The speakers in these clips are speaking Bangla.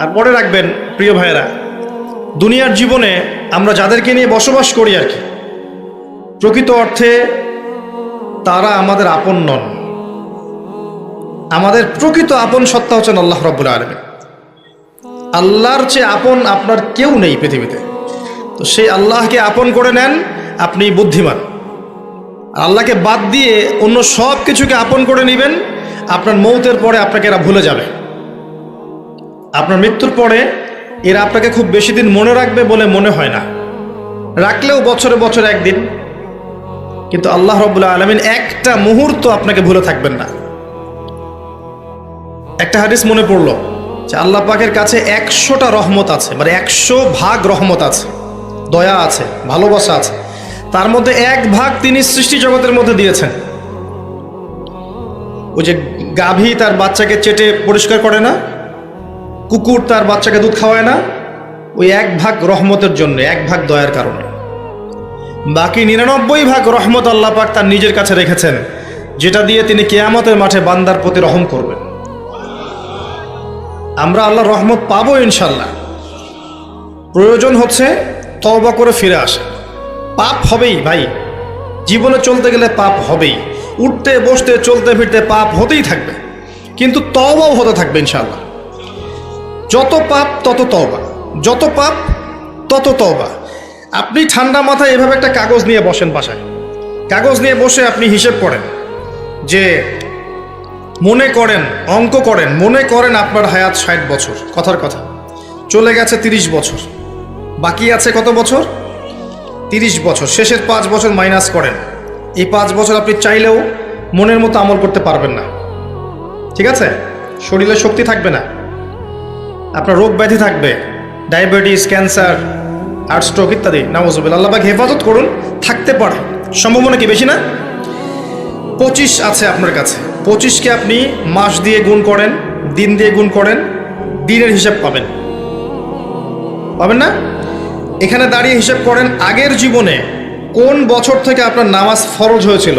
আর মনে রাখবেন, প্রিয় ভাইয়েরা, দুনিয়ার জীবনে আমরা যাদেরকে নিয়ে বসবাস করি আর কি, প্রকৃত অর্থে তারা আমাদের আপন নন। আমাদের প্রকৃত আপন সত্তা হচ্ছেন আল্লাহ রব্বুল আলমী আল্লাহর চেয়ে আপন আপনার কেউ নেই পৃথিবীতে। তো সেই আল্লাহকে আপন করে নেন, আপনি বুদ্ধিমান। আল্লাহকে বাদ দিয়ে অন্য সব কিছুকে আপন করে নেবেন, আপনার মৌতের পরে আপনাকে এরা ভুলে যাবে। আপনার মৃত্যুর পরে এরা আপনাকে খুব বেশি দিন মনে রাখবে বলে মনে হয় না। রাখলেও বছরে বছরে একদিন। কিন্তু আল্লাহ রবুল্লা আলমিন একটা মুহূর্ত আপনাকে ভুলে থাকবেন না। একটা হাদিস মনে পড়ল যে আল্লাহ পাকের কাছে একশোটা রহমত আছে মানে একশো ভাগ রহমত আছে, দয়া আছে, ভালোবাসা আছে। তার মধ্যে এক ভাগ তিনি সৃষ্টি জগতের মধ্যে দিয়েছেন। ওই যে গাভী তার বাচ্চাকে চেটে পরিষ্কার করে না? কুকুর তার বাচ্চাকে দুধ খাওয়ায় না, ওই এক ভাগ রহমতের জন্য, এক ভাগ দয়ার কারণে। বাকি নিরানব্বই ভাগ রহমত আল্লাহ পাক তার নিজের কাছে রেখেছেন, যেটা দিয়ে তিনি কেয়ামতের মাঠে বান্দার প্রতি রহম করবেন। আমরা আল্লাহ রহমত পাবো ইনশাল্লাহ প্রয়োজন হচ্ছে তওবা করে ফিরে আসা। পাপ হবেই ভাই। জীবনে চলতে গেলে পাপ হবেই। উঠতে, বসতে, চলতে, ফিরতে পাপ হতেই থাকবে। কিন্তু তওবাও হতে থাকবে ইনশাল্লাহ যত পাপ, তত তওবা। যত পাপ, তত তওবা। আপনি ঠান্ডা মাথায় এভাবে একটা কাগজ নিয়ে বসেন বাসায়। কাগজ নিয়ে বসে আপনি হিসেব করেন যে মনে করেন, অঙ্ক করেন, মনে করেন আপনার হায়াত ষাট বছর। কথার কথা। চলে গেছে তিরিশ বছর। বাকি আছে কত বছর? তিরিশ বছর। শেষের পাঁচ বছর মাইনাস করেন। এই পাঁচ বছর আপনি চাইলেও মনের মতো আমল করতে পারবেন না। ঠিক আছে? শরীরে শক্তি থাকবে না। আপনার রোগ ব্যাধি থাকবে, ডায়াবেটিস, ক্যান্সার হার্ট স্ট্রোক ইত্যাদি। নামজবিল আল্লাহবাক হেফাজত করুন, থাকতে পারে। সম্ভাবনা কি বেশি না? পঁচিশ আছে আপনার কাছে। পঁচিশকে আপনি মাস দিয়ে গুণ করেন, দিন দিয়ে গুণ করেন, দিনের হিসাব পাবেন। পাবেন না? এখানে দাঁড়িয়ে হিসাব করেন, আগের জীবনে কোন বছর থেকে আপনার নামাজ ফরজ হয়েছিল?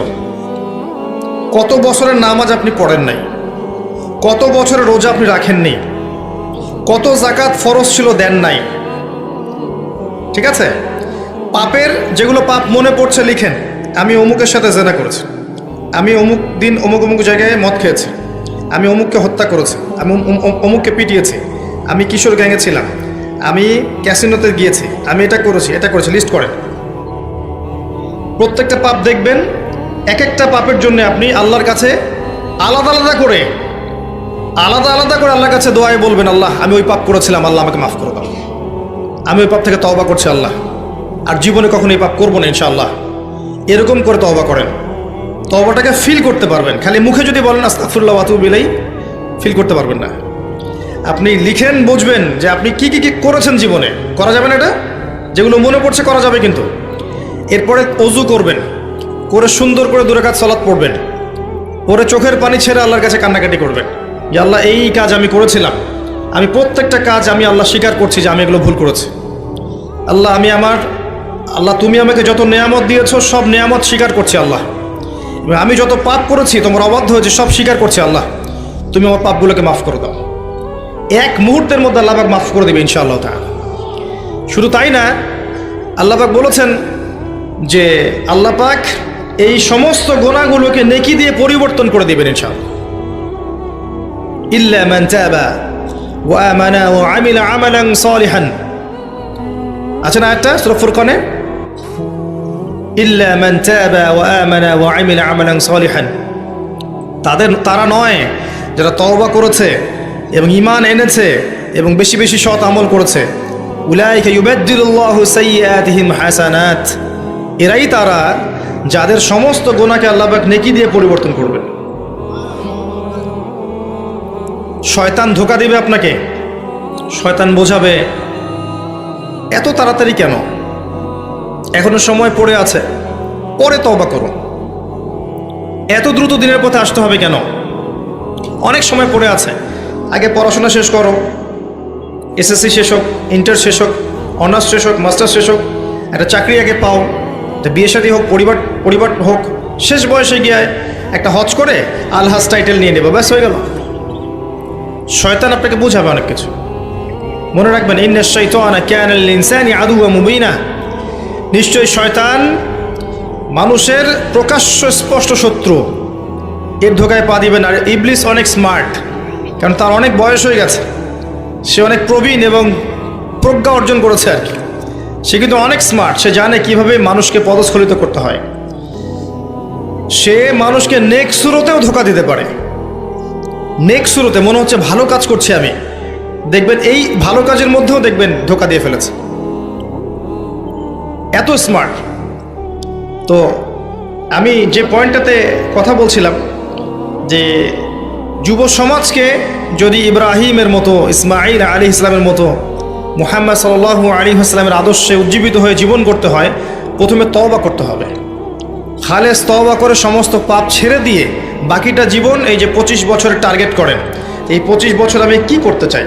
কত বছরের নামাজ আপনি পড়েন নাই? কত বছরের রোজা আপনি রাখেননি? কত জাকাত ফরজ ছিল দেন নাই। ঠিক আছে? পাপের যেগুলো পাপ মনে পড়ছে লিখেন। আমি অমুকের সাথে জেনা করেছি। আমি অমুক দিন অমুক অমুক জায়গায় মদ খেয়েছি। আমি অমুককে হত্যা করেছি। আমি অম- অম- অমুককে পিটিয়েছি। আমি কিশোর গ্যাংয়ে ছিলাম। আমি ক্যাসিনোতে গিয়েছি। আমি এটা করেছি এটা করেছি। লিস্ট করেন। প্রত্যেকটা পাপ দেখবেন। এক একটা পাপের জন্য আপনি আল্লাহর কাছে আলাদা আলাদা করে আলাদা আলাদা করে আল্লাহর কাছে দোয়ায় বলবেন, আল্লাহ, আমি ওই পাপ করেছিলাম, আল্লাহ আমাকে মাফ করে দাও। আমি ওই পাপ থেকে তওবা করছি, আল্লাহ। আর জীবনে কখনো এই পাপ করব না, ইনশাআল্লাহ। এরকম করে তওবা করেন। তওবাটাকে ফিল করতে পারবেন। খালি মুখে যদি বলেন আস্তাফুল্লাহ বাতু বিলাই ফিল করতে পারবেন না। আপনি লিখেন, বুঝবেন যে আপনি কি কি কি করেছেন জীবনে। করা যাবে না এটা? যেগুলো মনে পড়ছে, করা যাবে কিন্তু। এরপরে অজু করবেন। করে সুন্দর করে দূরে কাজ সলাৎ পড়বেন। পরে চোখের পানি ছেড়ে আল্লাহর কাছে কান্নাকাটি করবেন। যে আল্লাহ এই কাজ আমি করেছিলাম। আমি প্রত্যেকটা কাজ আমি আল্লাহ স্বীকার করছি যে আমি এগুলো ভুল করেছি। আল্লাহ, আমি আমার আল্লাহ, তুমি আমাকে যত নেয়ামত দিয়েছ, সব নেয়ামত স্বীকার করছি আল্লাহ। আমি যত পাপ করেছি, তোমার অবাধ্য হয়েছে, সব স্বীকার করছি আল্লাহ। তুমি আমার পাপগুলোকে মাফ করে দাও। এক মুহূর্তের মধ্যে আল্লাহ পাক মাফ করে দেবে ইনশাআল্লাহ তাআলা। শুধু তাই না, আল্লাহ পাক বলেছেন যে আল্লাহ পাক এই সমস্ত গোনাগুলোকে নেকি দিয়ে পরিবর্তন করে দেবেন ইনশাআল্লাহ। তাবা ওয়া আমানা ওয়া আমিলা আমালান সালিহান আছে না একটা সূরা ফুরকানে? ইল্লা মান তাবা ওয়া আমানা ওয়া আমিলা আমালান সালিহান তাদের, তারা নয় যারা তওবা করেছে এবং ঈমান এনেছে এবং বেশি বেশি সৎ আমল করেছে। উলাইকা ইউবাদদিলুল্লাহু সাইয়্যাতিহিম হাসানাত। এরাই তারা যাদের সমস্ত গোনাকে আল্লাহ পাক নেকি দিয়ে পরিবর্তন করবেন। শয়তান ধোকা দিবে আপনাকে। শয়তান বোঝাবে, এত তাড়াতাড়ি কেন? এখনও সময় পড়ে আছে। পরে তওবা করুন এত দ্রুত দিনের পথে আসতে হবে কেন? অনেক সময় পড়ে আছে। আগে পড়াশোনা শেষ করো। এসএসসি শেষ হোক, ইন্টার শেষ হোক, অনার্স শেষ হোক মাস্টার শেষ হোক, একটা চাকরি আগে পাও। তা বিয়ে শাদী হোক, পরিবার পরিবার হোক, শেষ বয়সে গিয়ে একটা হজ করে আলহাজ টাইটেল নিয়ে নেব, ব্যাস হয়ে গেল। শয়তান আপনাকে বোঝাবে অনেক কিছু। মনে রাখবেন, ইন্না শৈতানা ক্যান ইনসানি আদু মুবিনা। নিশ্চয়ই শয়তান মানুষের প্রকাশ্য স্পষ্ট শত্রু। এর ধোকায় পা দিবেন। আর ইবলিস অনেক স্মার্ট, কারণ তার অনেক বয়স হয়ে গেছে। সে অনেক প্রবীণ এবং প্রজ্ঞা অর্জন করেছে আর কি। সে কিন্তু অনেক স্মার্ট। সে জানে কীভাবে মানুষকে পদস্খলিত করতে হয়। সে মানুষকে নেক সুরতেও ধোকা দিতে পারে। নেক শুরুতে মনে হচ্ছে ভালো কাজ করছি আমি। দেখবেন এই ভালো কাজের মধ্যেও দেখবেন ধোকা দিয়ে ফেলেছে। এত স্মার্ট তো আমি যে পয়েন্টটাতে কথা বলছিলাম যে যুব সমাজকে যদি ইব্রাহিমের মতো ইসমাইল আলী ইসলামের মতো, মোহাম্মদ সাল আলী ইসলামের আদর্শে উজ্জীবিত হয়ে জীবন করতে হয়, প্রথমে তওবা করতে হবে। খালেস তওবা করে সমস্ত পাপ ছেড়ে দিয়ে বাকিটা জীবন এই যে পঁচিশ বছরের টার্গেট করেন। এই পঁচিশ বছর আমি কি করতে চাই?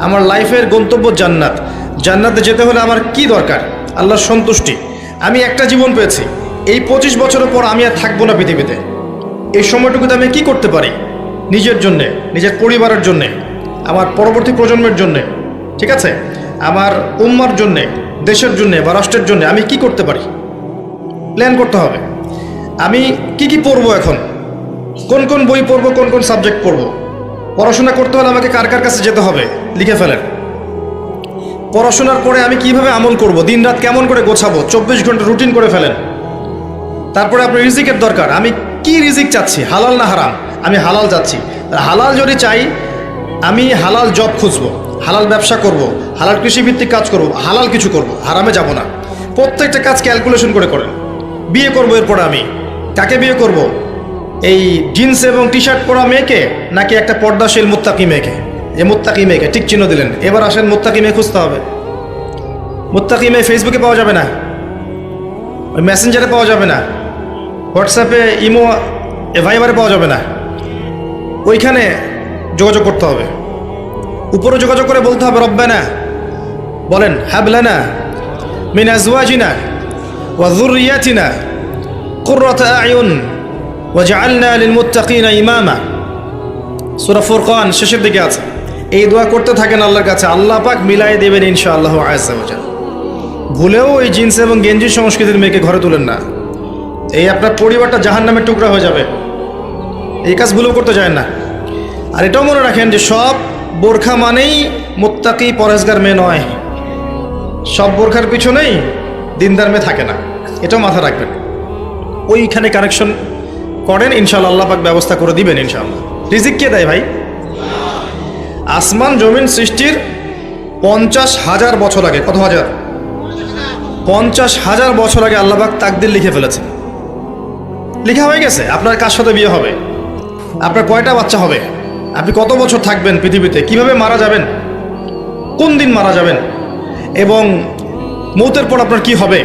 আমার লাইফের গন্তব্য জান্নাত। জান্নাতে যেতে হলে আমার কি দরকার? আল্লাহর সন্তুষ্টি। আমি একটা জীবন পেয়েছি। এই পঁচিশ বছরের পর আমি আর থাকব না পৃথিবীতে। এই সময়টুকুতে আমি কি করতে পারি? নিজের জন্যে, নিজের পরিবারের জন্যে, আমার পরবর্তী প্রজন্মের জন্যে, ঠিক আছে? আমার উম্মার জন্যে, দেশের জন্যে বা রাষ্ট্রের জন্যে আমি কি করতে পারি? প্ল্যান করতে হবে। আমি কি কি পড়ব এখন? কোন কোন বই পড়ব, কোন কোন সাবজেক্ট পড়ব? পড়াশোনা করতে হলে আমাকে কার কার কাছে যেতে হবে? লিখে ফেলেন। পড়াশোনার পরে আমি কীভাবে আমল করব? দিন রাত কেমন করে গোছাবো? চব্বিশ ঘণ্টা রুটিন করে ফেলেন। তারপরে আপনার রিজিকের দরকার। আমি কি রিজিক চাচ্ছি? হালাল না হারাম? আমি হালাল চাচ্ছি হালাল যদি চাই, আমি হালাল জব খুঁজবো, হালাল ব্যবসা করব, হালাল কৃষিভিত্তিক কাজ করব, হালাল কিছু করব, হারামে যাব না। প্রত্যেকটা কাজ ক্যালকুলেশন করে করেন। বিয়ে করব এরপরে আমি। কাকে বিয়ে করব? এই জিন্স এবং টি শার্ট পরা মেয়েকে নাকি একটা পর্দাশীল মুত্তাকি মেয়েকে? যে মুত্তাকি মেয়েকে, ঠিক চিহ্ন দিলেন। এবার আসেন মুত্তাকি মেয়ে খুঁজতে হবে। মুত্তাকি মেয়ে ফেসবুকে পাওয়া যাবে না। ওই মেসেঞ্জারে পাওয়া যাবে না। হোয়াটসঅ্যাপে ইমো ভাইবারে পাওয়া যাবে না। ওইখানে যোগাযোগ করতে হবে। উপরে যোগাযোগ করে বলতে হবে, রব্বানা, বলেন, হাবলানা মিন আজওয়াজিনা কুররাতা আয়ুন ওয়াজআলনা লিলমুত্তাকিনা ইমামা। সূরা ফুরকান শেষের দিকে আছে। এই দোয়া করতে থাকেন আল্লাহর কাছে। আল্লাহ পাক মিলাই দেবেন ইনশাআল্লাহ আজ্জা ওয়া জাল। ভুলেও ওই জিন্স এবং গেঞ্জি সংস্কৃতির মেয়েকে ঘরে তুলেন না। এই আপনার পরিবারটা জাহান নামের টুকরা হয়ে যাবে। এই কাজ ভুলেও করতে যায় না। আর এটাও মনে রাখেন যে সব বোরখা মানেই মোত্তাকি পরেশগার মেয়ে নয়। সব বোরখার পিছনেই দিনদার মেয়ে থাকে না। এটাও মাথা রাখবেন। ওইখানে কানেকশন করেন ইনশাল্লাহ আল্লাহ পাক ব্যবস্থা করে দিবেন ইনশাল্লাহ রিজিক কে দেয় ভাই? আসমান জমিন সৃষ্টির পঞ্চাশ হাজার বছর আগে, কত হাজার? পঞ্চাশ হাজার বছর আগে আল্লাহবাক তাকদির লিখে ফেলেছে লেখা হয়ে গেছে, আপনার কার সাথে বিয়ে হবে? আপনার কয়টা বাচ্চা হবে? আপনি কত বছর থাকবেন পৃথিবীতে? কীভাবে মারা যাবেন? কোন দিন মারা যাবেন? এবং মৌতের পর আপনার কি হবে?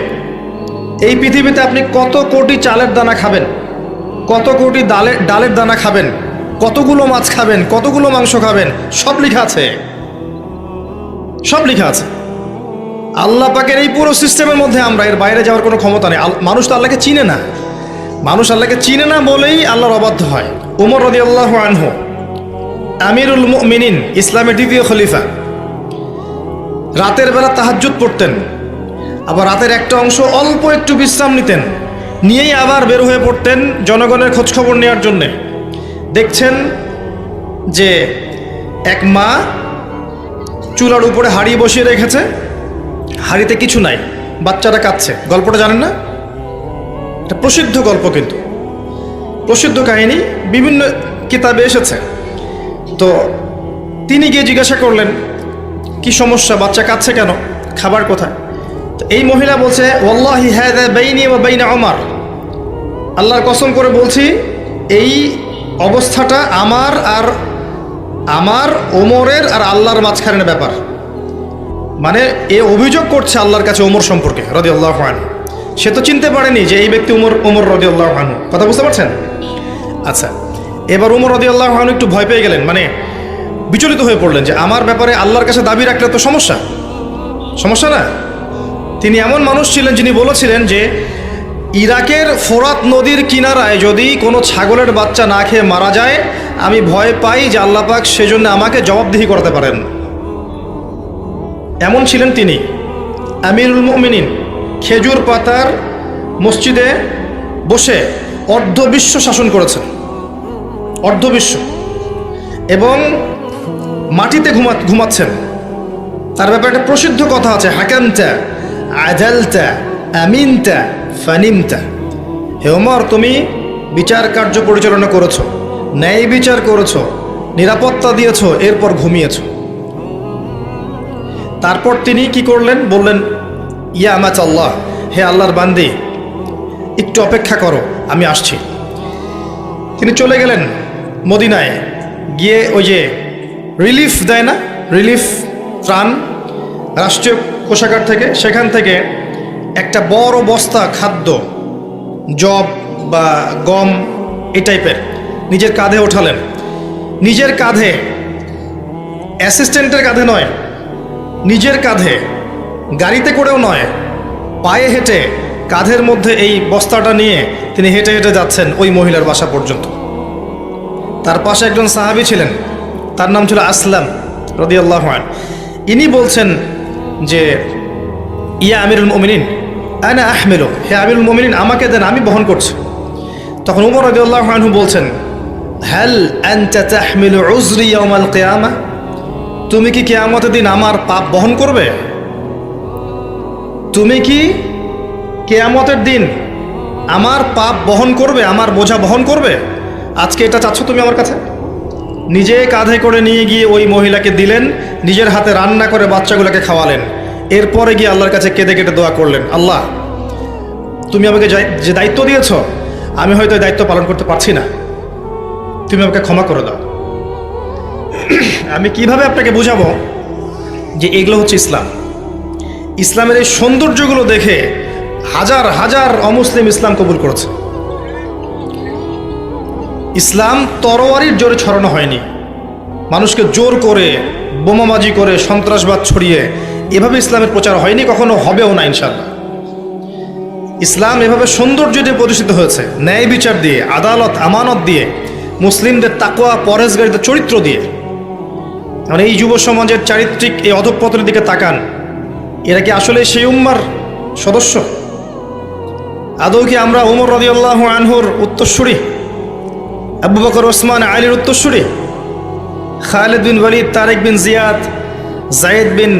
এই পৃথিবীতে আপনি কত কোটি চালের দানা খাবেন? কত কোটি ডালের ডালের দানা খাবেন? কতগুলো মাছ খাবেন? কতগুলো মাংস খাবেন? সব লেখা আছে। সব লেখা আছে। আল্লাহ পাকের এই পুরো সিস্টেমের মধ্যে আমরা, এর বাইরে যাওয়ার কোনো ক্ষমতা নেই। মানুষ তো আল্লাহকে চিনে না। মানুষ আল্লাহকে চিনে না বলেই আল্লাহর অবাধ্য হয়। উমর রদি আল্লাহ আনহু, আমিরুল মিনিন ইসলামের দ্বিতীয় খলিফা। রাতের বেলা তাহাজ্জুদ পড়তেন। আবার রাতের একটা অংশ অল্প একটু বিশ্রাম নিতেন। নিয়েই আবার বের হয়ে পড়তেন জনগণের খোঁজখবর নেওয়ার জন্যে। দেখছেন যে এক মা চুলার উপরে হাড়ি বসিয়ে রেখেছে। হাড়িতে কিছু নাই, বাচ্চারা কাঁদছে। গল্পটা জানেন না? এটা প্রসিদ্ধ গল্প কিন্তু। প্রসিদ্ধ কাহিনী বিভিন্ন কিতাবে এসেছে। তো তিনি গিয়ে জিজ্ঞাসা করলেন, কি সমস্যা? বাচ্চা কাঁদছে কেন? খাবার কোথায়? তো এই মহিলা বলছে ওল্লাহি হ্যাঁ বেইনা আমার আল্লাহর কসম করে বলছি, এই অবস্থাটা আমার আর আমার ওমরের আর আল্লাহর মাঝখানের ব্যাপার। মানে এ অভিযোগ করছে আল্লাহর কাছে ওমর সম্পর্কে রদি আল্লাহ সে তো চিনতে পারেনি যে এই ব্যক্তি উমর ওমর রদি আল্লাহ কথা বুঝতে পারছেন? আচ্ছা এবার উমর রদি আল্লাহ একটু ভয় পেয়ে গেলেন। মানে বিচলিত হয়ে পড়লেন যে, আমার ব্যাপারে আল্লাহর কাছে দাবি রাখলে তো সমস্যা। সমস্যা না? তিনি এমন মানুষ ছিলেন যিনি বলেছিলেন যে ইরাকের ফোরাত নদীর কিনারায় যদি কোনো ছাগলের বাচ্চা না খেয়ে মারা যায়, আমি ভয় পাই যে আল্লাপাক সেজন্য আমাকে জবাবদিহি করতে পারেন। এমন ছিলেন তিনি। আমিরুল মুমিনিন খেজুর পাতার মসজিদে বসে অর্ধবিশ্ব শাসন করেছেন। অর্ধবিশ্ব। এবং মাটিতে ঘুমা, ঘুমাচ্ছেন। তার ব্যাপারে একটা প্রসিদ্ধ কথা আছে হাকামটা আজালটা আমিনটা ফানিমটা হে ওমর, তুমি বিচার কার্য পরিচালনা করেছ, ন্যায় বিচার করেছ, নিরাপত্তা দিয়েছ, এরপর ঘুমিয়েছো। তারপর তিনি কি করলেন? বললেন, ইয়া আমাচ আল্লাহ হে আল্লাহর বান্দি, একটু অপেক্ষা করো, আমি আসছি। তিনি চলে গেলেন মদিনায়। গিয়ে ওই যে রিলিফ দেয় না? রিলিফ ত্রাণ, রাষ্ট্রীয় কোষাগার থেকে, সেখান থেকে একটা বড় বস্তা খাদ্য জব বা গম, এই টাইপের নিজের কাঁধে ওঠালেন। নিজের কাঁধে অ্যাসিস্ট্যান্টের কাঁধে নয়, নিজের কাঁধে, গাড়িতে করেও নয়, পায়ে হেঁটে কাঁধের মধ্যে এই বস্তাটা নিয়ে তিনি হেঁটে হেঁটে যাচ্ছেন ওই মহিলার বাসা পর্যন্ত। তার পাশে একজন সাহাবি ছিলেন, তার নাম ছিল আসলাম, রদিয়াল্লাহ ইনি বলছেন যে, ইয়া আমিরুল মমিনিন, আনা আহমেলো, হে আমিরুল মমিনিন, আমাকে দেন, আমি বহন করছি। তখন উমর রদিয়াল্লাহ আনহু বলছেন হ্যাল আনতা তাহমিলু উজরি ইয়াউমাল কেয়ামা? তুমি কি কেয়ামতের দিন আমার পাপ বহন করবে? তুমি কি কেয়ামতের দিন আমার পাপ বহন করবে, আমার বোঝা বহন করবে? আজকে এটা চাচ্ছ তুমি আমার কাছে? নিজে কাঁধে করে নিয়ে গিয়ে ওই মহিলাকে দিলেন, নিজের হাতে রান্না করে বাচ্চাগুলোকে খাওয়ালেন। এরপরে গিয়ে আল্লাহর কাছে কেঁদে কেটে দোয়া করলেন, আল্লাহ, তুমি আমাকে যে দায়িত্ব দিয়েছ, আমি হয়তো দায়িত্ব পালন করতে পারছি না। তুমি আমাকে ক্ষমা করে দাও। আমি কীভাবে আপনাকে বুঝাবো যে এগুলো হচ্ছে ইসলাম? ইসলামের এই সৌন্দর্যগুলো দেখে হাজার হাজার অমুসলিম ইসলাম কবুল করেছে। ইসলাম তরোয়ারির জোরে ছড়ানো হয়নি। মানুষকে জোর করে, বোমাবাজি করে, সন্ত্রাসবাদ ছড়িয়ে এভাবে ইসলামের প্রচার হয়নি, কখনো হবেও না ইনশাল্লাহ ইসলাম এভাবে সৌন্দর্য দিয়ে প্রতিষ্ঠিত হয়েছে, ন্যায় বিচার দিয়ে, আদালত, আমানত দিয়ে, মুসলিমদের তাকোয়া পরেশগারিতে চরিত্র দিয়ে। মানে এই যুব সমাজের চারিত্রিক এই অধঃপতনের দিকে তাকান, এরা কি আসলে সেই উম্মার সদস্য? আদৌ কি আমরা উমর রদিয়াল্লাহ আনহুর উত্তরসূরি? আবু বকর ওসমান আলীর উত্তরসূরি খালেদ বিন ওয়ালিদ তারেক বিন জিয়াদ জায়েদ বিন